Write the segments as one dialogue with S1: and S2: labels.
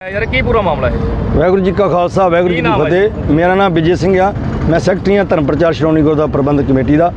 S1: ਯਾਰ ਕੀ ਪੂਰਾ ਮਾਮਲਾ ਹੈ?
S2: ਵਾਹਿਗੁਰੂ ਜੀ ਕਾ ਖਾਲਸਾ ਵਾਹਿਗੁਰੂ ਜੀ
S1: ਕੀ
S2: ਫਤਿਹ। ਮੇਰਾ ਨਾਮ ਵਿਜੇ ਸਿੰਘ ਆ। ਮੈਂ ਸੈਕਟਰੀ ਹਾਂ ਧਰਮ ਪ੍ਰਚਾਰ ਸ਼੍ਰੋਮਣੀ ਗੁਰਦੁਆਰਾ ਪ੍ਰਬੰਧਕ ਕਮੇਟੀ ਦਾ।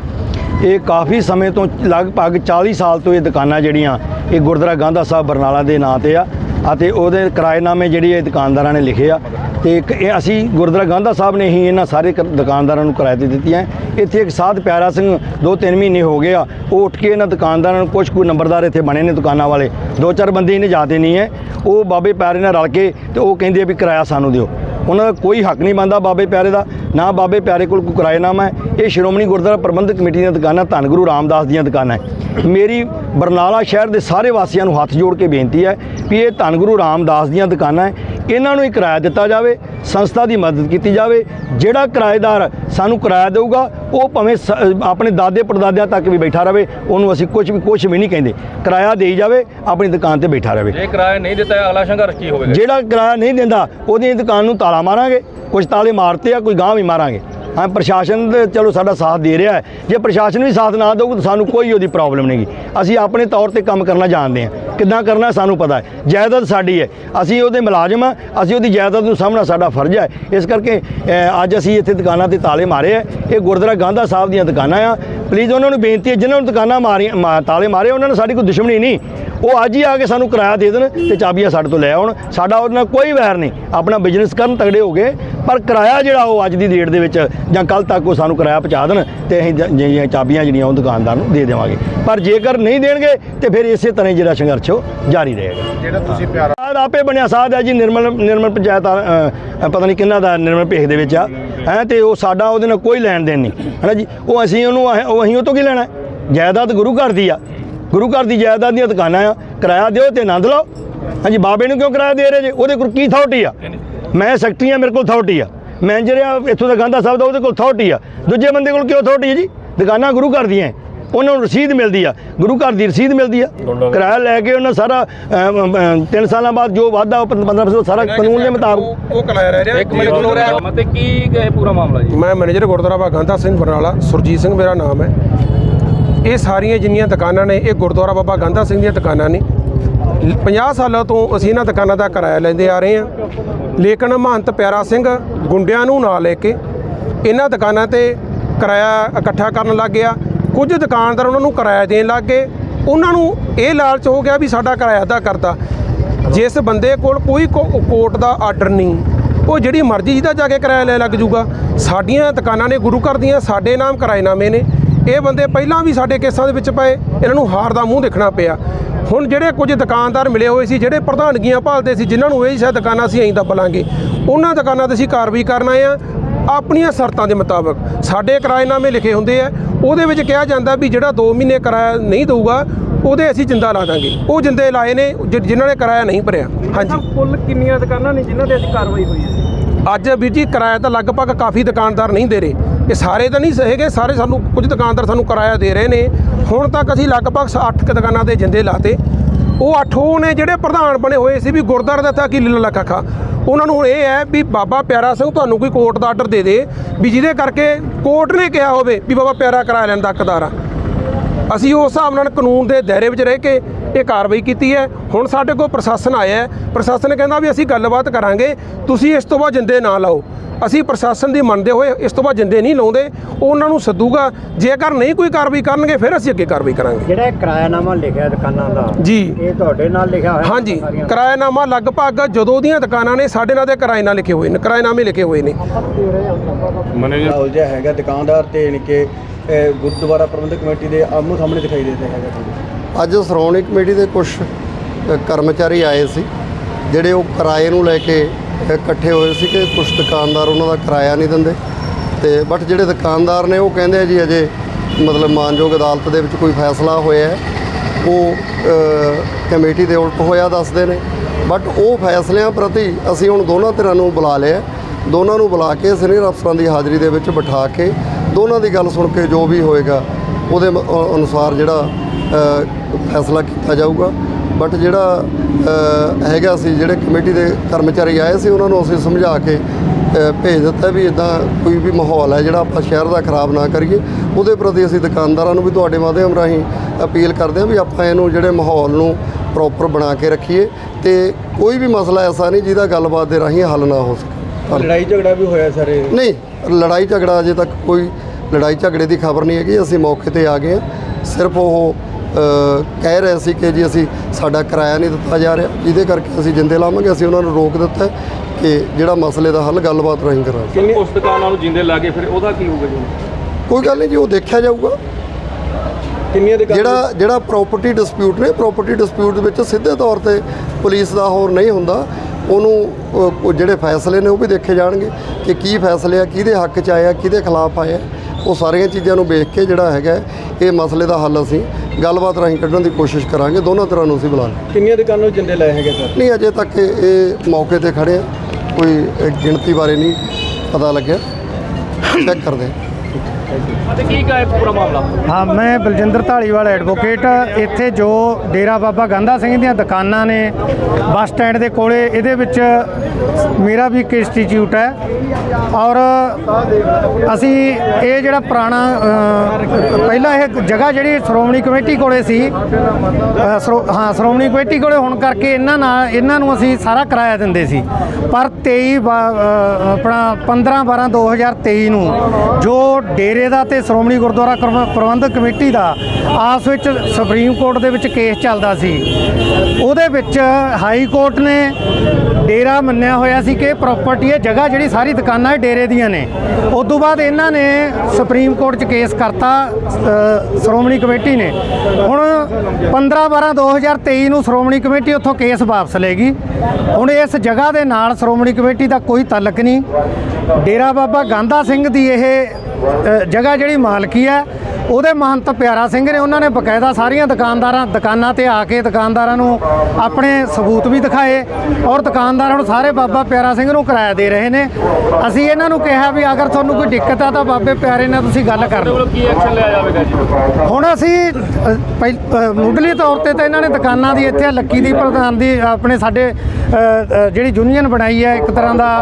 S2: ਇਹ ਕਾਫੀ ਸਮੇਂ ਤੋਂ ਲਗਭਗ 40 ਸਾਲ ਤੋਂ ਇਹ ਦੁਕਾਨਾਂ ਜਿਹੜੀਆਂ ਇਹ ਗੁਰਦੁਆਰਾ ਗਾਂਧਾ ਸਾਹਿਬ ਬਰਨਾਲਾ ਦੇ ਨਾਂ ਤੇ ਆ ਅਤੇ ਉਹਦੇ ਕਿਰਾਏਨਾਮੇ ਜਿਹੜੀ ਇਹ ਦੁਕਾਨਦਾਰਾਂ ਨੇ ਲਿਖੇ ਆ। ਤੇ ਇੱਕ ਇਹ ਅਸੀਂ ਗੁਰਦੁਆਰਾ ਗਾਂਧਾ ਸਾਹਿਬ ਨੇ ਹੀ ਇਹਨਾਂ ਸਾਰੇ ਕ- ਦੁਕਾਨਦਾਰਾਂ ਨੂੰ ਕਿਰਾਏ ਤੇ ਦਿੱਤੀਆਂ। ਇੱਥੇ ਇੱਕ ਸਾਧ ਪਿਆਰਾ ਸਿੰਘ ਦੋ ਤਿੰਨ ਮਹੀਨੇ ਹੋ ਗਏ ਆ। ਉਹ ਉੱਠ ਕੇ ਇਹਨਾਂ ਦੁਕਾਨਦਾਰਾਂ ਨੂੰ ਕੁਝ ਕੁ ਨੰਬਰਦਾਰ ਇੱਥੇ ਬਣੇ ਨੇ ਦੁਕਾਨਾਂ ਵਾਲੇ। ਦੋ ਚਾਰ ਬੰਦੇ ਇਹਨੇ ਜਾਦੇ ਨਹੀਂ ਹੈ ਉਹ ਬਾਬੇ ਪਿਆਰੇ ਨਾਲ ਰਲ ਕੇ ਤੇ ਉਹ ਕਹਿੰਦੇ ਆ ਵੀ ਕਿਰਾਇਆ ਸਾਨੂੰ ਦਿਓ। ਉਹਨਾਂ ਦਾ ਕੋਈ ਹੱਕ ਨਹੀਂ ਬਣਦਾ ਬਾਬੇ ਪਿਆਰੇ ਦਾ। ਨਾ ਬਾਬੇ ਪਿਆਰੇ ਕੋਲ ਕੋਈ ਕਿਰਾਏਨਾਮਾ ਹੈ ਇਹ ਸ਼੍ਰੋਮਣੀ ਗੁਰਦੁਆਰਾ ਪ੍ਰਬੰਧਕ ਕਮੇਟੀ ਦੀਆਂ ਦੁਕਾਨਾਂ ਧੰਨ ਗੁਰੂ ਰਾਮਦਾਸ ਦੀਆਂ ਦੁਕਾਨਾਂ ਹੈ ਮੇਰੀ ਬਰਨਾਲਾ ਸ਼ਹਿਰ ਦੇ ਸਾਰੇ ਵਾਸੀਆਂ ਨੂੰ ਹੱਥ ਜੋੜ ਕੇ ਬੇਨਤੀ ਹੈ ਵੀ ਇਹ ਧੰਨ ਗੁਰੂ ਰਾਮਦਾਸ ਦੀਆਂ ਦੁਕਾਨਾਂ ਹੈ ਇਹਨਾਂ ਨੂੰ ਹੀ ਕਿਰਾਇਆ ਦਿੱਤਾ ਜਾਵੇ ਸੰਸਥਾ ਦੀ ਮਦਦ ਕੀਤੀ ਜਾਵੇ। ਜਿਹੜਾ ਕਿਰਾਏਦਾਰ ਸਾਨੂੰ ਕਿਰਾਇਆ ਦੇਊਗਾ ਉਹ ਭਾਵੇਂ ਆਪਣੇ ਦਾਦੇ ਪੜਦਾਦਿਆਂ ਤੱਕ ਵੀ ਬੈਠਾ ਰਵੇ ਉਹਨੂੰ ਅਸੀਂ ਕੁਝ ਵੀ ਕੁਝ ਵੀ ਨਹੀਂ ਕਹਿੰਦੇ। ਕਿਰਾਇਆ ਦੇਈ ਜਾਵੇ ਆਪਣੀ ਦੁਕਾਨ ਤੇ ਬੈਠਾ ਰਵੇ।
S1: ਜੇ ਕਿਰਾਇਆ ਨਹੀਂ ਦਿੱਤਾ ਅਗਲਾ ਸੰਘਰਸ਼ ਕੀ ਹੋਵੇਗਾ?
S2: ਜਿਹੜਾ ਕਿਰਾਇਆ ਨਹੀਂ ਦਿੰਦਾ ਉਹਦੀ ਦੁਕਾਨ ਨੂੰ ਤਾਲਾ ਮਾਰਾਂਗੇ। ਕੁਝ ਤਾਲੇ ਮਾਰਤੇ ਆ ਕੋਈ ਗਾਂ ਵੀ ਮਾਰਾਂਗੇ। ਹਾਂ, ਪ੍ਰਸ਼ਾਸਨ ਤੇ ਚਲੋ ਸਾਡਾ ਸਾਥ ਦੇ ਰਿਹਾ ਹੈ। ਜੇ ਪ੍ਰਸ਼ਾਸਨ ਵੀ ਸਾਥ ਨਾ ਦੇਊਗਾ ਤਾਂ ਸਾਨੂੰ ਕੋਈ ਉਹਦੀ ਪ੍ਰੋਬਲਮ ਨਹੀਂਗੀ ਅਸੀਂ ਆਪਣੇ ਤੌਰ ਤੇ ਕੰਮ ਕਰਨਾ ਜਾਣਦੇ ਹਾਂ। ਕਿੱਦਾਂ ਕਰਨਾ ਸਾਨੂੰ ਪਤਾ ਹੈ। ਜਾਇਦਾਦ ਸਾਡੀ ਹੈ। ਅਸੀਂ ਉਹਦੇ ਮੁਲਾਜ਼ਮ ਹਾਂ। ਅਸੀਂ ਉਹਦੀ ਜਾਇਦਾਦ ਨੂੰ ਸਾਹਮਣਾ ਸਾਡਾ ਫਰਜ਼ ਹੈ। ਇਸ ਕਰਕੇ ਅੱਜ ਅਸੀਂ ਇੱਥੇ ਦੁਕਾਨਾਂ ਤੇ ਤਾਲੇ ਮਾਰੇ ਆ ਇਹ ਗੁਰਦੁਆਰਾ ਗਾਂਧਾ ਸਾਹਿਬ ਦੀਆਂ ਦੁਕਾਨਾਂ ਆ। ਪਲੀਜ਼ ਉਹਨਾਂ ਨੂੰ ਬੇਨਤੀ ਹੈ, ਜਿਨ੍ਹਾਂ ਨੂੰ ਦੁਕਾਨਾਂ ਮਾਰੀਆਂ, ਮਾ- ਤਾਲੇ ਮਾਰੇ, ਉਹਨਾਂ ਨਾਲ ਸਾਡੀ ਕੋਈ ਦੁਸ਼ਮਣੀ ਨਹੀਂ। ਉਹ ਅੱਜ ਹੀ ਆ ਕੇ ਸਾਨੂੰ ਕਿਰਾਇਆ ਦੇ ਦੇਣ ਤੇ ਚਾਬੀਆਂ ਸਾਡੇ ਤੋਂ ਲੈ ਆਉਣ। ਸਾਡਾ ਉਹਦੇ ਨਾਲ ਕੋਈ ਵੈਰ ਨਹੀਂ। ਆਪਣਾ ਬਿਜ਼ਨਸ ਕਰਨ ਤਗੜੇ ਹੋ ਗਏ ਪਰ ਕਿਰਾਇਆ ਜਿਹੜਾ ਉਹ ਅੱਜ ਦੀ ਡੇਟ ਦੇ ਵਿੱਚ ਜਾਂ ਕੱਲ ਤੱਕ ਉਹ ਸਾਨੂੰ ਕਿਰਾਇਆ ਪਹੁੰਚਾ ਦੇਣ ਤੇ ਅਸੀਂ ਜਿਹੜੀਆਂ ਚਾਬੀਆਂ ਜਿਹੜੀਆਂ ਉਹ ਦੁਕਾਨਦਾਰ ਨੂੰ ਦੇ ਦੇਵਾਂਗੇ। ਪਰ ਜੇਕਰ ਨਹੀਂ ਦੇਣਗੇ ਤੇ ਫਿਰ ਇਸੇ ਤਰ੍ਹਾਂ ਹੀ ਜਿਹੜਾ ਸੰਘਰਸ਼ ਉਹ ਜਾਰੀ ਰਹੇਗਾ।
S3: ਜਿਹੜਾ ਤੁਸੀਂ ਪਿਆਰਾ
S2: ਆਪੇ ਬਣਿਆ ਸਾਧ ਹੈ ਜੀ ਨਿਰਮਲ ਨਿਰਮਲ ਪੰਚਾਇਤ ਪਤਾ ਨਹੀਂ ਕਿੰਨਾ ਦਾ ਨਿਰਮਲ ਭੇਖ ਦੇ ਵਿੱਚ ਆ। ਹੈ ਤੇ ਉਹ ਸਾਡਾ ਉਹਦੇ ਨਾਲ ਕੋਈ ਲੈਣ ਦੇਣ ਨਹੀਂ। ਹੈ ਨਾ ਜੀ? ਉਹ ਅਸੀਂ ਉਹਨੂੰ ਉਹ ਅਸੀਂ ਉਹ ਤੋਂ ਕੀ ਲੈਣਾ? ਜਾਇਦਾਦ ਗੁਰੂ ਘਰ ਦੀ ਆ। ਗੁਰੂ ਘਰ ਦੀ ਜਾਇਦਾਦ ਦੀਆਂ ਦੁਕਾਨਾਂ ਆ ਕਿਰਾਇਆ ਦਿਓ ਤੇ ਆਨੰਦ ਲਓ। ਹਾਂਜੀ ਬਾਬੇ ਨੂੰ ਕਿਉਂ ਕਿਰਾਇਆ ਦੇ ਰਹੇ ਜੇ? ਉਹਦੇ ਕੋਲ ਕੀ ਅਥਾਰਟੀ ਆ? ਮੈਂ ਸੈਕਟਰੀ ਆ ਮੇਰੇ ਕੋਲ ਅਥਾਰਟੀ ਆ। ਮੈਨੇਜਰ ਆ ਇੱਥੋਂ ਦਾ ਗਾਂਧਾ ਸਾਹਿਬ ਦਾ ਉਹਦੇ ਕੋਲ ਅਥਾਰਟੀ ਆ। ਦੂਜੇ ਬੰਦੇ ਕੋਲ ਕਿਉਂ ਅਥਾਰਟੀ ਹੈ ਜੀ? ਦੁਕਾਨਾਂ ਗੁਰੂ ਘਰ ਦੀਆਂ ਹੈ। ਉਹਨਾਂ ਨੂੰ ਰਸੀਦ ਮਿਲਦੀ ਆ। ਗੁਰੂ ਘਰ ਦੀ ਰਸੀਦ ਮਿਲਦੀ ਆ। ਕਿਰਾਇਆ ਲੈ ਕੇ ਉਹਨਾਂ ਸਾਰਾ 3 ਸਾਲਾਂ ਬਾਅਦ ਜੋ ਵਾਧਾ ਉਹ 15% ਸਾਰਾ ਕਾਨੂੰਨ ਦੇ ਮੁਤਾਬਕ।
S3: ਉਹ ਕਲਾਇਆ ਰਹਿ ਰਿਹਾ।
S1: ਇੱਕ ਮਿੰਟ ਨੂੰ ਰਹਿ ਤੇ ਕੀ ਇਹ ਪੂਰਾ ਮਾਮਲਾ ਜੀ?
S3: ਮੈਂ ਮੈਨੇਜਰ ਗੁਰਦੁਆਰਾ ਬਾਬਾ ਗਾਂਧਾ ਸਿੰਘ ਬਰਨਾਲਾ ਸੁਰਜੀਤ ਸਿੰਘ ਮੇਰਾ ਨਾਮ ਹੈ। ਇਹ ਸਾਰੀਆਂ ਜਿੰਨੀਆਂ ਦੁਕਾਨਾਂ ਨੇ, ਇਹ ਗੁਰਦੁਆਰਾ ਬਾਬਾ ਗਾਂਧਾ ਸਿੰਘ ਦੀਆਂ ਦੁਕਾਨਾਂ ਨੇ। 50 ਸਾਲਾਂ ਤੋਂ ਅਸੀਂ ਇਹਨਾਂ ਦੁਕਾਨਾਂ ਦਾ ਕਿਰਾਇਆ ਲੈਂਦੇ ਆ ਰਹੇ ਹਾਂ। ਲੇਕਿਨ ਮਹੰਤ ਪਿਆਰਾ ਸਿੰਘ ਗੁੰਡਿਆਂ ਨੂੰ ਨਾਲ ਲੈ ਕੇ ਇਹਨਾਂ ਦੁਕਾਨਾਂ ਤੇ ਕਿਰਾਇਆ ਇਕੱਠਾ ਕਰਨ ਲੱਗ ਗਿਆ। ਕੁਝ ਦੁਕਾਨਦਾਰ ਉਹਨਾਂ ਨੂੰ ਕਿਰਾਇਆ ਦੇਣ ਲੱਗ ਗਏ। ਉਹਨਾਂ ਨੂੰ ਇਹ ਲਾਲਚ ਹੋ ਗਿਆ ਵੀ ਸਾਡਾ ਕਿਰਾਇਆ ਅਦਾ ਕਰਤਾ। ਜਿਸ ਬੰਦੇ ਕੋਲ ਕੋਈ ਕੋ- ਕੋਰਟ ਦਾ ਆਰਡਰ ਨਹੀਂ, ਉਹ ਜਿਹੜੀ ਮਰਜ਼ੀ ਜਿਹਦਾ ਜਾ ਕੇ ਕਿਰਾਇਆ ਲੈ ਲੱਗ ਜੂਗਾ। ਸਾਡੀਆਂ ਦੁਕਾਨਾਂ ਨੇ ਗੁਰੂ ਘਰ ਦੀਆਂ, ਸਾਡੇ ਨਾਮ ਕਿਰਾਏਨਾਮੇ ਨੇ। ਇਹ ਬੰਦੇ ਪਹਿਲਾਂ ਵੀ ਸਾਡੇ ਕੇਸਾਂ ਦੇ ਵਿੱਚ ਪਏ ਇਹਨਾਂ ਨੂੰ ਹਾਰ ਦਾ ਮੂੰਹ ਦੇਖਣਾ ਪਿਆ। ਹੁਣ ਜਿਹੜੇ ਕੁਝ ਦੁਕਾਨਦਾਰ ਮਿਲੇ ਹੋਏ ਸੀ ਜਿਹੜੇ ਪ੍ਰਧਾਨਗੀਆਂ ਭਾਲਦੇ ਸੀ ਜਿਨ੍ਹਾਂ ਨੂੰ ਇਹ ਸ਼ਾਇਦ ਦੁਕਾਨਾਂ ਅਸੀਂ ਐਂ ਦੱਬਲਾਂਗੇ ਉਹਨਾਂ ਦੁਕਾਨਾਂ ਤੇ ਅਸੀਂ ਕਾਰਵਾਈ ਕਰਨ ਆਏ ਆ ਆਪਣੀਆਂ ਸ਼ਰਤਾਂ ਦੇ ਮੁਤਾਬਕ। ਸਾਡੇ ਕਿਰਾਏਨਾਮੇ ਲਿਖੇ ਹੁੰਦੇ ਆ ਉਹਦੇ ਵਿੱਚ ਕਿਹਾ ਜਾਂਦਾ ਵੀ ਜਿਹੜਾ 2 ਮਹੀਨੇ ਕਿਰਾਇਆ ਨਹੀਂ ਦਊਗਾ ਉਹਦੇ ਅਸੀਂ ਜਿੰਦਾ ਲਾ ਦਾਂਗੇ। ਉਹ ਜਿੰਦੇ ਲਾਏ ਨੇ ਜਿਨ੍ਹਾਂ ਨੇ ਕਿਰਾਇਆ ਨਹੀਂ ਭਰਿਆ। ਹਾਂਜੀ।
S4: ਕੁੱਲ ਕਿੰਨੀਆਂ ਦੁਕਾਨਾਂ ਨੇ ਜਿਨ੍ਹਾਂ ਤੇ ਅੱਜ ਕਾਰਵਾਈ ਹੋਈ ਹੈ?
S3: ਅੱਜ ਵੀਰ ਜੀ ਕਿਰਾਇਆ ਤਾਂ ਲਗਭਗ ਕਾਫੀ ਦੁਕਾਨਦਾਰ ਨਹੀਂ ਦੇ ਰਹੇ। ਇਹ ਸਾਰੇ ਤਾਂ ਨਹੀਂ ਹੈਗੇ, ਸਾਰੇ ਸਾਨੂੰ ਕੁਝ ਦੁਕਾਨਦਾਰ ਸਾਨੂੰ ਕਿਰਾਇਆ ਦੇ ਰਹੇ ਨੇ। ਹੁਣ ਤੱਕ ਅਸੀਂ ਲਗਭਗ 8 ਕੁ ਦੁਕਾਨਾਂ ਦੇ ਜਿੰਦੇ ਲਾਤੇ। ਉਹ ਅੱਠ ਉਹ ਨੇ ਜਿਹੜੇ ਪ੍ਰਧਾਨ ਬਣੇ ਹੋਏ ਸੀ ਵੀ ਗੁਰਦਾਰ ਦਾ ਤਾਂ ਕੀ ਲੱਲਾ ਉਹਨਾਂ ਨੂੰ ਹੁਣ ਇਹ ਹੈ ਵੀ ਬਾਬਾ ਪਿਆਰਾ ਸਿੰਘ ਤੁਹਾਨੂੰ ਕੋਈ ਕੋਰਟ ਦਾ ਆਰਡਰ ਦੇ ਦੇ, ਵੀ ਜਿਹਦੇ ਕਰਕੇ ਕੋਰਟ ਨੇ ਕਿਹਾ ਹੋਵੇ ਵੀ ਬਾਬਾ ਪਿਆਰਾ ਕਿਰਾਇਆ ਲੈਣ ਦਾ ਹੱਕਦਾਰ ਆ। ਅਸੀਂ ਉਸ ਹਿਸਾਬ ਨਾਲ ਕਾਨੂੰਨ ਦੇ ਦਾਇਰੇ ਵਿੱਚ ਰਹਿ ਕੇ ਇਹ ਕਾਰਵਾਈ ਕੀਤੀ ਹੈ। ਹੁਣ ਸਾਡੇ ਕੋਲ ਪ੍ਰਸ਼ਾਸਨ ਆਇਆ ਹੈ। ਪ੍ਰਸ਼ਾਸਨ ਕਹਿੰਦਾ ਵੀ ਅਸੀਂ ਗੱਲਬਾਤ ਕਰਾਂਗੇ। ਤੁਸੀਂ ਇਸ ਤੋਂ ਬਾਅਦ ਜਿੰਦੇ ਨਾ ਲਾਓ। ਅਸੀਂ ਪ੍ਰਸ਼ਾਸਨ ਦੀ ਮੰਨਦੇ ਹੋਏ ਇਸ ਤੋਂ ਬਾਅਦ ਜਿੰਦੇ ਨਹੀਂ ਲਾਉਂਦੇ। ਉਹ ਉਹਨਾਂ ਨੂੰ ਸੱਦੂਗਾ। ਜੇਕਰ ਨਹੀਂ ਕੋਈ ਕਾਰਵਾਈ ਕਰਨਗੇ ਫਿਰ ਅਸੀਂ ਅੱਗੇ ਕਾਰਵਾਈ ਕਰਾਂਗੇ।
S4: ਜਿਹੜਾ ਇਹ ਕਿਰਾਇਆਨਾਮਾ ਲਿਖਿਆ ਦੁਕਾਨਾਂ ਦਾ
S3: ਜੀ।
S4: ਇਹ ਤੁਹਾਡੇ ਨਾਲ ਲਿਖਿਆ ਹੋਇਆ
S3: ਹਾਂਜੀ। ਕਿਰਾਏਨਾਮਾ ਲਗਭਗ ਜਦੋਂ ਦੀਆਂ ਦੁਕਾਨਾਂ ਨੇ ਸਾਡੇ ਨਾਲ ਦੇ ਕਿਰਾਏਨਾ ਲਿਖੇ ਹੋਏ ਨੇ। ਕਿਰਾਏਨਾਮੇ ਲਿਖੇ ਹੋਏ ਨੇ।
S5: ਉਲਝਿਆ ਹੈਗਾ ਦੁਕਾਨਦਾਰ ਤੇ ਯਾਨੀ ਕਿ ਅਹ, ਗੁਰਦੁਆਰਾ ਪ੍ਰਬੰਧਕ ਕਮੇਟੀ ਦੇ ਆਮੋ ਸਾਹਮਣੇ ਦਿਖਾਈ ਦਿੰਦਾ ਹੈਗਾ ਤੁਹਾਨੂੰ।
S6: ਅੱਜ ਸ਼੍ਰੋਮਣੀ ਕਮੇਟੀ ਦੇ ਕੁਝ ਕਰਮਚਾਰੀ ਆਏ ਸੀ, ਜਿਹੜੇ ਉਹ ਕਿਰਾਏ ਨੂੰ ਲੈ ਕੇ ਇਕੱਠੇ ਹੋਏ ਸੀ ਕਿ ਕੁਝ ਦੁਕਾਨਦਾਰ ਉਹਨਾਂ ਦਾ ਕਿਰਾਇਆ ਨਹੀਂ ਦਿੰਦੇ। ਤੇ ਬਟ ਜਿਹੜੇ ਦੁਕਾਨਦਾਰ ਨੇ ਉਹ ਕਹਿੰਦੇ ਆ ਜੀ ਅਜੇ ਮਤਲਬ ਮਾਨਯੋਗ ਅਦਾਲਤ ਦੇ ਵਿੱਚ ਕੋਈ ਫੈਸਲਾ ਹੋਇਆ ਹੈ। ਉਹ ਕਮੇਟੀ ਦੇ ਉਲਟ ਹੋਇਆ ਦੱਸਦੇ ਨੇ। ਬਟ ਉਹ ਫੈਸਲਿਆਂ ਪ੍ਰਤੀ ਅਸੀਂ ਹੁਣ ਦੋਨਾਂ ਧਿਰਾਂ ਨੂੰ ਬੁਲਾ ਲਿਆ ਦੋਨਾਂ ਨੂੰ ਬੁਲਾ ਕੇ ਸੀਨੀਅਰ ਅਫਸਰਾਂ ਦੀ ਹਾਜ਼ਰੀ ਦੇ ਵਿੱਚ ਬਿਠਾ ਕੇ ਦੋਨਾਂ ਦੀ ਗੱਲ ਸੁਣ ਕੇ ਜੋ ਵੀ ਹੋਏਗਾ, ਉਹਦੇ ਅਨੁਸਾਰ ਜਿਹੜਾ ਫੈਸਲਾ ਕੀਤਾ ਜਾਊਗਾ। ਬਟ ਜਿਹੜਾ ਹੈਗਾ ਸੀ ਜਿਹੜੇ ਕਮੇਟੀ ਦੇ ਕਰਮਚਾਰੀ ਆਏ ਸੀ ਉਹਨਾਂ ਨੂੰ ਅਸੀਂ ਸਮਝਾ ਕੇ ਭੇਜ ਦਿੱਤਾ ਵੀ ਇਦਾਂ ਕੋਈ ਵੀ ਮਾਹੌਲ ਹੈ ਜਿਹੜਾ ਆਪਾਂ ਸ਼ਹਿਰ ਦਾ ਖਰਾਬ ਨਾ ਕਰੀਏ। ਉਹਦੇ ਪ੍ਰਤੀ ਅਸੀਂ ਦੁਕਾਨਦਾਰਾਂ ਨੂੰ ਵੀ ਤੁਹਾਡੇ ਮਾਧਿਅਮ ਰਾਹੀਂ ਅਪੀਲ ਕਰਦੇ ਹਾਂ ਵੀ ਆਪਾਂ ਇਹਨੂੰ ਜਿਹੜੇ ਮਾਹੌਲ ਨੂੰ ਪ੍ਰੋਪਰ ਬਣਾ ਕੇ ਰੱਖੀਏ ਤੇ ਕੋਈ ਵੀ ਮਸਲਾ ਐਸਾ ਨਹੀਂ ਜਿਹਦਾ ਗੱਲਬਾਤ ਦੇ ਰਾਹੀਂ ਹੱਲ ਨਾ ਹੋ ਸਕੇ।
S5: ਲੜਾਈ ਝਗੜਾ ਵੀ ਹੋਇਆ ਸਰ?
S6: ਨਹੀਂ ਲੜਾਈ ਝਗੜਾ ਅਜੇ ਤੱਕ ਕੋਈ ਲੜਾਈ ਝਗੜੇ ਦੀ ਖਬਰ ਨਹੀਂ ਹੈਗੀ ਅਸੀਂ ਮੌਕੇ ਤੇ ਆ ਗਏ ਹਾਂ। ਸਿਰਫ ਉਹ ਕਹਿ ਰਹੇ ਸੀ ਕਿ ਜੀ ਅਸੀਂ ਸਾਡਾ ਕਿਰਾਇਆ ਨਹੀਂ ਦਿੱਤਾ ਜਾ ਰਿਹਾ। ਜਿਹਦੇ ਕਰਕੇ ਅਸੀਂ ਜਿੰਦੇ ਲਾਵਾਂਗੇ ਅਸੀਂ ਉਹਨਾਂ ਨੂੰ ਰੋਕ ਦਿੱਤਾ ਕਿ ਜਿਹੜਾ ਮਸਲੇ ਦਾ ਹੱਲ ਗੱਲਬਾਤ ਰਾਹੀਂ ਕਰਾਂਗੇ
S1: ਉਸ ਦੁਕਾਨਾਂ ਨੂੰ ਜਿੰਦੇ ਲਾ ਕੇ ਫਿਰ ਉਹਦਾ ਕੀ ਹੋਊਗਾ ਜੀ?
S6: ਕੋਈ ਗੱਲ ਨਹੀਂ ਜੀ ਉਹ ਦੇਖਿਆ ਜਾਊਗਾ।
S5: ਕਿੰਨੀਆਂ ਦੁਕਾਨਾਂ
S6: ਜਿਹੜਾ ਜਿਹੜਾ ਪ੍ਰਾਪਰਟੀ ਡਿਸਪਿਊਟ ਨੇ ਪ੍ਰਾਪਰਟੀ ਡਿਸਪਿਊਟ ਦੇ ਵਿੱਚ ਸਿੱਧੇ ਤੌਰ ਤੇ ਪੁਲਿਸ ਦਾ ਹੋਰ ਨਹੀਂ ਹੁੰਦਾ। ਉਹਨੂੰ ਉਹ- ਉਹ ਜਿਹੜੇ ਫੈਸਲੇ ਨੇ ਉਹ ਵੀ ਦੇਖੇ ਜਾਣਗੇ ਕਿ ਕੀ ਫੈਸਲੇ ਆ ਕਿਹਦੇ ਹੱਕ 'ਚ ਆਇਆ ਕਿਹਦੇ ਖਿਲਾਫ ਆਇਆ ਉਹ ਸਾਰੀਆਂ ਚੀਜ਼ਾਂ ਨੂੰ ਵੇਖ ਕੇ ਜਿਹੜਾ ਹੈਗਾ ਇਹ ਮਸਲੇ ਦਾ ਹੱਲ ਅਸੀਂ ਗੱਲਬਾਤ ਰਾਹੀਂ ਕੱਢਣ ਦੀ ਕੋਸ਼ਿਸ਼ ਕਰਾਂਗੇ। ਦੋਨੋਂ ਤਰ੍ਹਾਂ ਨੂੰ ਅਸੀਂ ਬੁਲਾ ਲਾਂਗੇ
S5: ਕਿੰਨੀਆਂ ਦੁਕਾਨਾਂ ਨੂੰ ਜਿੰਦੇ ਲਾਏ ਹੈਗੇ ਸਰ?
S6: ਨਹੀਂ ਅਜੇ ਤੱਕ ਇਹ ਮੌਕੇ ਤੇ ਖੜੇ ਆ। ਕੋਈ ਗਿਣਤੀ ਬਾਰੇ ਨਹੀਂ ਪਤਾ ਲੱਗਿਆ। ਚੈੱਕ ਕਰਦੇ ਹਾਂ
S1: ਅਤੇ ਕੀ ਕਹੇ ਪੂਰਾ ਮਾਮਲਾ?
S7: ਹਾਂ ਮੈਂ ਬਲਜਿੰਦਰ ਢਾਲੀਵਾਲ ਐਡਵੋਕੇਟ ਇੱਥੇ ਜੋ ਡੇਰਾ ਬਾਬਾ ਗਾਂਧਾ ਸਿੰਘ ਦੀਆਂ ਦੁਕਾਨਾਂ ਨੇ ਬੱਸ ਸਟੈਂਡ ਦੇ ਕੋਲੇ ਇਹਦੇ ਵਿੱਚ ਮੇਰਾ ਵੀ ਇੱਕ ਇੰਸਟੀਚਿਊਟ ਹੈ। ਔਰ ਅਸੀਂ ਇਹ ਜਿਹੜਾ ਪੁਰਾਣਾ ਪਹਿਲਾਂ ਇਹ ਜਗ੍ਹਾ ਜਿਹੜੀ ਸ਼੍ਰੋਮਣੀ ਕਮੇਟੀ ਕੋਲੇ ਸੀ ਅ, ਹਾਂ ਸ਼੍ਰੋਮਣੀ ਕਮੇਟੀ ਕੋਲੇ ਹੋਣ ਕਰਕੇ ਇਹਨਾਂ ਨਾਲ ਇਹਨਾਂ ਨੂੰ ਅਸੀਂ ਸਾਰਾ ਕਿਰਾਇਆ ਦਿੰਦੇ ਸੀ। ਪਰ 23 ਬਾ- ਅ, ਆਪਣਾ 15 12 2023 ਨੂੰ ਜੋ ਡੇਰੇ ਦਾ ਤੇ ਸ਼੍ਰੋਮਣੀ ਗੁਰਦੁਆਰਾ ਕਰਮ- ਪ੍ਰਬੰਧਕ ਕਮੇਟੀ ਦਾ ਆਪਸ ਵਿੱਚ ਸੁਪਰੀਮ ਕੋਰਟ ਦੇ ਵਿੱਚ ਕੇਸ ਚੱਲਦਾ ਸੀ। ਉਹਦੇ ਵਿੱਚ ਹਾਈ ਕੋਰਟ ਨੇ ਡੇਰਾ ਮੰਨਿਆ ਹੋਇਆ ਸੀ ਕਿ ਪ੍ਰਾਪਰਟੀ ਹੈ, ਜਗ੍ਹਾ ਜਿਹੜੀ ਸਾਰੀ ਦੁਕਾਨਾਂ ਇਹ ਡੇਰੇ ਦੀਆਂ ਨੇ। ਉਸ ਤੋਂ ਬਾਅਦ ਇਹਨਾਂ ਨੇ ਸੁਪਰੀਮ ਕੋਰਟ 'ਚ ਕੇਸ ਕਰਤਾ ਸ਼੍ਰੋਮਣੀ ਕਮੇਟੀ ਨੇ। ਹੁਣ 15 12 2023 ਨੂੰ ਸ਼੍ਰੋਮਣੀ ਕਮੇਟੀ ਉੱਥੋਂ ਕੇਸ ਵਾਪਸ ਲਏਗੀ ਹੁਣ ਇਸ ਜਗ੍ਹਾ ਦੇ ਨਾਲ ਸ਼੍ਰੋਮਣੀ ਕਮੇਟੀ ਦਾ ਕੋਈ ਤਾਲੁਕ ਨਹੀਂ। ਡੇਰਾ ਬਾਬਾ ਗਾਂਧਾ ਸਿੰਘ ਦੀ ਇਹ ਜਗ੍ਹਾ ਜਿਹੜੀ ਮਾਲਕੀ ਹੈ ਉਹਦੇ ਮਹੰਤ ਪਿਆਰਾ ਸਿੰਘ ਨੇ ਉਹਨਾਂ ਨੇ ਬਕਾਇਦਾ ਸਾਰੀਆਂ ਦੁਕਾਨਦਾਰਾਂ ਦੁਕਾਨਾਂ ਤੇ ਆ ਕੇ ਦੁਕਾਨਦਾਰਾਂ ਨੂੰ ਆਪਣੇ ਸਬੂਤ ਵੀ ਦਿਖਾਏ ਔਰ ਦੁਕਾਨਦਾਰ ਹੁਣ ਸਾਰੇ ਬਾਬਾ ਪਿਆਰਾ ਸਿੰਘ ਨੂੰ ਕਿਰਾਇਆ ਦੇ ਰਹੇ ਨੇ। ਅਸੀਂ ਇਹਨਾਂ ਨੂੰ ਕਿਹਾ ਵੀ ਅਗਰ ਤੁਹਾਨੂੰ ਕੋਈ ਦਿੱਕਤ ਆ ਤਾਂ ਬਾਬੇ ਪਿਆਰੇ ਨਾਲ ਤੁਸੀਂ ਗੱਲ ਕਰ ਲਓ।
S1: ਕੀ ਐਕਸ਼ਨ ਲਿਆ ਜਾਵੇਗਾ ਜੀ?
S7: ਹੁਣ ਅਸੀਂ ਮੁੱਢਲੀ ਤੌਰ ਤੇ ਤਾਂ ਇਹਨਾਂ ਨੇ ਦੁਕਾਨਾਂ ਦੀ ਇੱਥੇ ਲੱਕੀ ਦੀ ਪ੍ਰਧਾਨ ਦੀ ਆਪਣੇ ਸਾਡੇ ਜਿਹੜੀ ਯੂਨੀਅਨ ਬਣਾਈ ਹੈ ਇੱਕ ਤਰ੍ਹਾਂ ਦਾ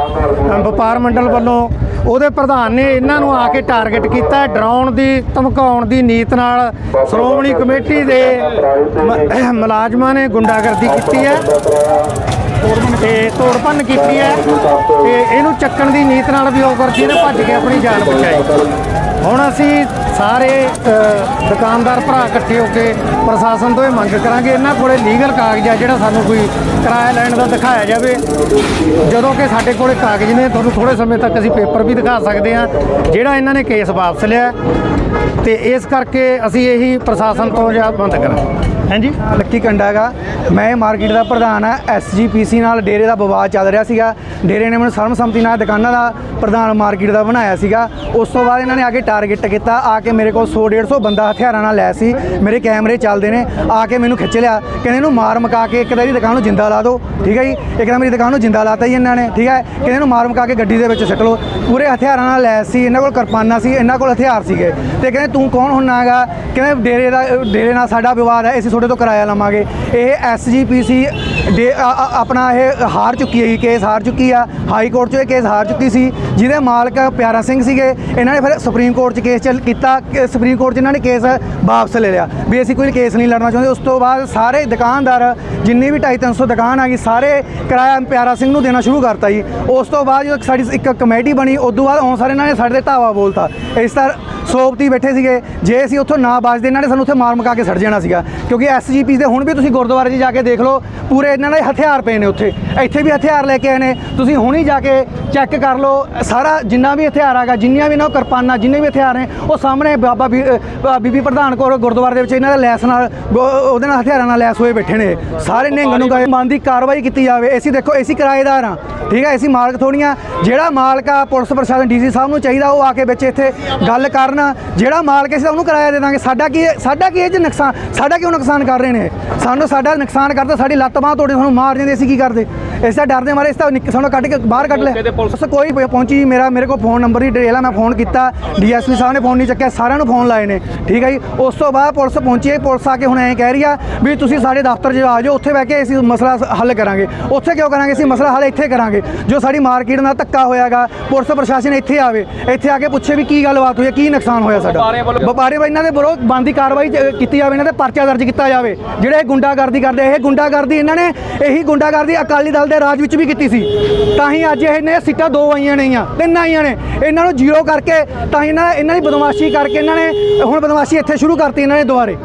S7: ਵਪਾਰ ਮੰਡਲ ਵੱਲੋਂ ਉਹਦੇ ਪ੍ਰਧਾਨ ਨੇ ਇਹਨਾਂ ਨੂੰ ਆ ਕੇ ਟਾਰਗੇਟ ਕੀਤਾ ਡਰਾਉਣ ਦੀ, ਧਮਕਾਉਣ ਦੀ ਨੀਤ ਨਾਲ। ਸ਼੍ਰੋਮਣੀ ਕਮੇਟੀ ਦੇ ਮੁਲਾਜ਼ਮਾਂ ਨੇ ਗੁੰਡਾਗਰਦੀ ਕੀਤੀ ਹੈ ਤੇ ਤੋੜ ਭੰਨ ਕੀਤੀ ਹੈ ਤੇ ਇਹਨੂੰ ਚੱਕਣ ਦੀ ਨੀਤ ਨਾਲ ਵੀ ਉਹ ਵਰਜੀ ਨੇ ਭੱਜ ਕੇ ਆਪਣੀ ਜਾਨ ਬਚਾਈ। ਹੁਣ ਅਸੀਂ ਸਾਰੇ ਦੁਕਾਨਦਾਰ ਭਰਾ ਇਕੱਠੇ ਹੋ ਕੇ ਪ੍ਰਸ਼ਾਸਨ ਤੋਂ ਇਹ ਮੰਗ ਕਰਾਂਗੇ। ਇਹਨਾਂ ਕੋਲੇ ਲੀਗਲ ਕਾਗਜ਼ ਆ ਜਿਹੜਾ ਸਾਨੂੰ ਕੋਈ ਕਿਰਾਇਆ ਲੈਣ ਦਾ ਦਿਖਾਇਆ ਜਾਵੇ। ਜਦੋਂ ਕਿ ਸਾਡੇ ਕੋਲੇ ਕਾਗਜ਼ ਨੇ, ਤੁਹਾਨੂੰ ਥੋੜੇ ਸਮੇਂ ਤੱਕ ਅਸੀਂ ਪੇਪਰ ਵੀ ਦਿਖਾ ਸਕਦੇ ਹਾਂ, ਜਿਹੜਾ ਇਹਨਾਂ ਨੇ ਕੇਸ ਵਾਪਸ ਲਿਆ। ਤੇ ਇਸ ਕਰਕੇ ਅਸੀਂ ਇਹੀ ਪ੍ਰਸ਼ਾਸਨ ਤੋਂ ਜਾਂ ਬੰਦ ਕਰਾਂਗੇ। ਹਾਂਜੀ?
S8: ਲੱਕੀ ਕੰਡਾ ਹੈਗਾ। ਮੈਂ ਮਾਰਕੀਟ ਦਾ ਪ੍ਰਧਾਨ ਆ ਐਸਜੀਪੀਸੀ ਨਾਲ ਡੇਰੇ ਦਾ ਵਿਵਾਦ ਚੱਲ ਰਿਹਾ ਸੀਗਾ। ਡੇਰੇ ਨੇ ਮੈਨੂੰ ਸਰਮਸੰਮਤੀ ਨਾਲ ਦੁਕਾਨਾਂ ਦਾ ਪ੍ਰਧਾਨ ਮਾਰਕੀਟ ਦਾ ਬਣਾਇਆ ਸੀਗਾ। ਉਸ ਤੋਂ ਬਾਅਦ ਇਹਨਾਂ ਨੇ ਆ ਕੇ ਟਾਰਗੇਟ ਕੀਤਾ, ਆ ਕੇ ਮੇਰੇ ਕੋਲ 100 150 ਬੰਦਾ ਹਥਿਆਰਾਂ ਨਾਲ ਲੈ ਸੀ। ਮੇਰੇ ਕੈਮਰੇ ਚੱਲਦੇ ਨੇ, ਆ ਕੇ ਮੈਨੂੰ ਖਿੱਚ ਲਿਆ। ਕਹਿੰਦੇ ਇਹਨੂੰ ਮਾਰ ਮਕਾ ਕੇ ਇੱਕ ਤਾਂ ਇਹਦੀ ਦੁਕਾਨ ਨੂੰ ਜਿੰਦਾ ਲਾ ਦਿਓ, ਠੀਕ ਹੈ ਜੀ? ਇੱਕ ਤਾਂ ਮੇਰੀ ਦੁਕਾਨ ਨੂੰ ਜਿੰਦਾ ਲਾਤਾ ਜੀ ਇਹਨਾਂ ਨੇ, ਠੀਕ ਹੈ? ਕਹਿੰਦੇ ਇਹਨੂੰ ਮਾਰ ਮਕਾ ਕੇ ਗੱਡੀ ਦੇ ਵਿੱਚ ਸਿੱਟ ਲਓ। ਪੂਰੇ ਹਥਿਆਰਾਂ ਨਾਲ ਲੈ ਸੀ, ਇਹਨਾਂ ਕੋਲ ਕਿਰਪਾਨਾਂ ਸੀ, ਇਹਨਾਂ ਕੋਲ ਹਥਿਆਰ ਸੀਗੇ। ਤੇ ਕਹਿੰਦੇ ਤੂੰ ਕੌਣ ਹੁੰਨਾ ਹੈਗਾ? ਕਹਿੰਦੇ ਡੇਰੇ ਦਾ, ਡੇਰੇ ਨਾਲ ਸਾਡਾ ਵਿਵਾਦ ਹੈ, ਅਸੀਂ ਤੁਹਾਡੇ ਤੋਂ ਕਿਰਾਇਆ ਲਵਾਂਗੇ। ਇਹ ਐਸਜੀਪੀਸੀ ਆਪਣਾ ਇਹ ਹਾਰ ਚੁੱਕੀ ਹੈ ਕੇਸ ਹਾਰ ਚੁੱਕੀ ਆ। ਹਾਈ ਕੋਰਟ 'ਚ ਇਹ ਕੇਸ ਹਾਰ ਚੁੱਕੀ ਸੀ। ਜਿਹਦੇ ਮਾਲਕ ਪਿਆਰਾ ਸਿੰਘ ਸੀਗੇ। ਇਹਨਾਂ ਨੇ ਫਿਰ ਸੁਪਰੀਮ ਕੋਰਟ 'ਚ ਕੇਸ ਚੱਲ, ਕੀਤਾ। ਸੁਪਰੀਮ ਕੋਰਟ 'ਚ ਇਹਨਾਂ ਨੇ ਕੇਸ ਵਾਪਸ ਲੈ ਲਿਆ। ਵੀ ਅਸੀਂ ਕੋਈ ਕੇਸ ਨਹੀਂ ਲੜਨਾ ਚਾਹੁੰਦੇ। ਉਸ ਤੋਂ ਬਾਅਦ ਸਾਰੇ ਦੁਕਾਨਦਾਰ, ਜਿੰਨੀ ਵੀ 250 300 ਦੁਕਾਨ ਆ ਗਈ, ਸਾਰੇ ਕਿਰਾਇਆ ਪਿਆਰਾ ਸਿੰਘ ਨੂੰ ਦੇਣਾ ਸ਼ੁਰੂ ਕਰਤਾ ਜੀ। ਉਸ ਤੋਂ ਬਾਅਦ ਜਦੋਂ ਸਾਡੀ ਇੱਕ ਕਮੇਟੀ ਬਣੀ ਉਸ ਤੋਂ ਬਾਅਦ ਆਉਂ ਸਾਰੇ ਇਹਨਾਂ ਨੇ ਸਾਡੇ ਤੇ ਧਾਵਾ ਬੋਲਤਾ। ਇਸ ਤਰ੍ਹਾਂ ਸੋਪਤੀ ਬੈਠੇ ਸੀਗੇ। ਜੇ ਅਸੀਂ ਉੱਥੋਂ ਨਾ ਬਚਦੇ, ਇਹਨਾਂ ਨੇ ਸਾਨੂੰ ਉੱਥੇ ਮਾਰ ਮਕਾ ਕੇ ਸੜ ਜਾਣਾ ਸੀਗਾ। ਕਿਉਂਕਿ ਐਸਜੀਪੀ ਦੇ ਹੁਣ ਵੀ ਤੁਸੀਂ ਗੁਰਦੁਆਰੇ 'ਚ ਜਾ ਕੇ ਦੇਖ ਲਓ ਪੂਰੇ ਇਹਨਾਂ ਦੇ ਹਥਿਆਰ ਪਏ ਨੇ ਉੱਥੇ। ਇੱਥੇ ਵੀ ਹਥਿਆਰ ਲੈ ਕੇ ਆਏ ਨੇ। ਤੁਸੀਂ ਹੁਣੀ ਜਾ ਕੇ ਚੈੱਕ ਕਰ ਲਓ ਸਾਰਾ ਜਿੰਨਾ ਵੀ ਹਥਿਆਰ ਹੈਗਾ ਜਿੰਨੀਆਂ ਵੀ ਇਹਨਾਂ ਕਿਰਪਾਨਾਂ ਜਿੰਨੇ ਵੀ ਹਥਿਆਰ ਨੇ ਉਹ ਸਾਹਮਣੇ ਬਾਬਾ ਬੀ- ਅ, ਬੀਬੀ ਪ੍ਰਧਾਨ ਕੋਲ ਗੁਰਦੁਆਰੇ ਦੇ ਵਿੱਚ ਇਹਨਾਂ ਦਾ ਲੈਸ ਨਾਲ ਉਹਦੇ ਨਾਲ ਹਥਿਆਰਾਂ ਨਾਲ ਲੈਸ ਹੋਏ ਬੈਠੇ ਨੇ। ਸਾਰੇ ਨਿਹੰਗ ਨੂੰ ਗਏ ਮਨ ਦੀ ਕਾਰਵਾਈ ਕੀਤੀ ਜਾਵੇ। ਅਸੀਂ ਦੇਖੋ ਅਸੀਂ ਕਿਰਾਏਦਾਰ ਆ। ਠੀਕ ਹੈ ਅਸੀਂ ਮਾਲਕ ਥੋੜੀਆਂ ਜਿਹੜਾ ਮਾਲਕ ਆ ਪੁਲਿਸ ਪ੍ਰਸ਼ਾਸਨ ਡੀਸੀ ਸਾਹਿਬ ਨੂੰ ਚਾਹੀਦਾ ਉਹ ਆ ਕੇ ਵਿੱਚ ਇੱਥੇ ਗੱਲ ਕਰਨ। ਜਿਹੜਾ ਮਾਲਕ ਅਸੀਂ ਉਹਨੂੰ ਕਿਰਾਇਆ ਦੇ ਦਾਂਗੇ। ਸਾਡਾ ਕੀ ਸਾਡਾ ਕੀ ਇਹ 'ਚ ਨੁਕਸਾਨ ਸਾਡਾ ਕਿਉਂ ਨੁਕਸਾਨ ਕਰ ਰਹੇ ਨੇ। ਸਾਨੂੰ ਸਾਡਾ ਨੁਕਸਾਨ ਕਰਦਾ, ਸਾਡੀ ਲੱਤ ਬਾਂਹ ਤੋੜੇ ਸਾਨੂੰ ਮਾਰ ਜਾਂਦੇ ਅਸੀਂ ਕੀ ਕਰਦੇ? ਇਸ ਦਾ ਡਰ ਦੇ ਮਾਰੇ ਇਸ ਨਿੱਕ ਸਾਨੂੰ ਕੱਢ ਕੇ ਬਾਹਰ ਕੱਢ
S1: ਤੇ
S8: ਲਿਆ
S1: ਪੁਲਿਸ-
S8: ਉਸ ਕੋਈ ਪਹੁੰਚੀ ਮੇਰਾ ਮੇਰੇ ਕੋਲ ਫੋਨ ਨੰਬਰ ਦੀ ਡਿਟੇਲ ਆ ਮੈਂ ਫੋਨ ਕੀਤਾ। ਡੀਐਸਪੀ ਸਾਹਿਬ ਨੇ ਫੋਨ ਨਹੀਂ ਚੱਕਿਆ ਸਾਰਿਆਂ ਨੂੰ ਫੋਨ ਲਾਏ ਨੇ। ਠੀਕ ਹੈ ਜੀ? ਉਸ ਤੋਂ ਬਾਅਦ ਪੁਲਿਸ ਪਹੁੰਚੀ ਹੈ ਪੁਲਿਸ ਆ ਕੇ ਹੁਣ ਐਂ ਕਹਿ ਰਹੀ ਆ ਵੀ ਤੁਸੀਂ ਸਾਡੇ ਦਫ਼ਤਰ 'ਚ ਆ ਜਾਓ ਉੱਥੇ ਬਹਿ ਕੇ ਅਸੀਂ ਮਸਲਾ ਹੱਲ ਕਰਾਂਗੇ। ਉੱਥੇ ਕਿਉਂ ਕਰਾਂਗੇ? ਅਸੀਂ ਮਸਲਾ ਹੱਲ ਇੱਥੇ ਕਰਾਂਗੇ। ਜੋ ਸਾਡੀ ਮਾਰਕੀਟ ਨਾਲ ਧੱਕਾ ਹੋਇਆਗਾ ਪੁਲਿਸ ਪ੍ਰਸ਼ਾਸਨ ਇੱਥੇ ਆਵੇ। ਇੱਥੇ ਆ ਕੇ ਪੁੱਛੇ ਵੀ ਕੀ ਗੱਲਬਾਤ ਹੋਈ ਹੈ ਕੀ ਨੁਕਸਾਨ ਹੋਇਆ ਸਾਡਾ। ਵਪਾਰੀ ਬਾਈ ਇਹਨਾਂ ਦੇ ਵਿਰੋਧ ਬੰਦੀ ਕਾਰਵਾਈ ਕੀਤੀ ਜਾਵੇ ਇਹਨਾਂ ਤੇ ਪਰਚਾ ਦਰਜ ਕੀਤਾ ਜਾਵੇ। ਜਿਹੜੇ ਗੁੰਡਾਗਰਦੀ ਕਰਦੇ ਇਹ ਗੁੰਡਾਗਰਦੀ ਇਹਨਾਂ ਨੇ ਇਹੀ ਗੁੰਡਾਗਰਦੀ ਅਕਾਲੀ ਦਲ ਦੇ ਰਾਜ ਵਿੱਚ ਵੀ ਕੀਤੀ ਸੀ, ਤਾਂ ਹੀ ਅੱਜ ਇਹ ਨੇ ਸੀਟਾਂ ਦੋ ਆਈਆਂ ਨਹੀਂਆਂ ਤਿੰਨ ਆਈਆਂ ਨੇ। ਇਹਨਾਂ ਨੂੰ ਜ਼ੀਰੋ ਕਰਕੇ, ਤਾਂ ਹੀ ਇਹਨਾਂ ਇਹਨਾਂ ਦੀ ਬਦਮਾਸ਼ੀ ਕਰਕੇ ਇਹਨਾਂ ਨੇ ਹੁਣ ਬਦਮਾਸ਼ੀ ਇੱਥੇ ਸ਼ੁਰੂ ਕਰਤੀ ਇਹਨਾਂ ਨੇ ਦੁਬਾਰੇ।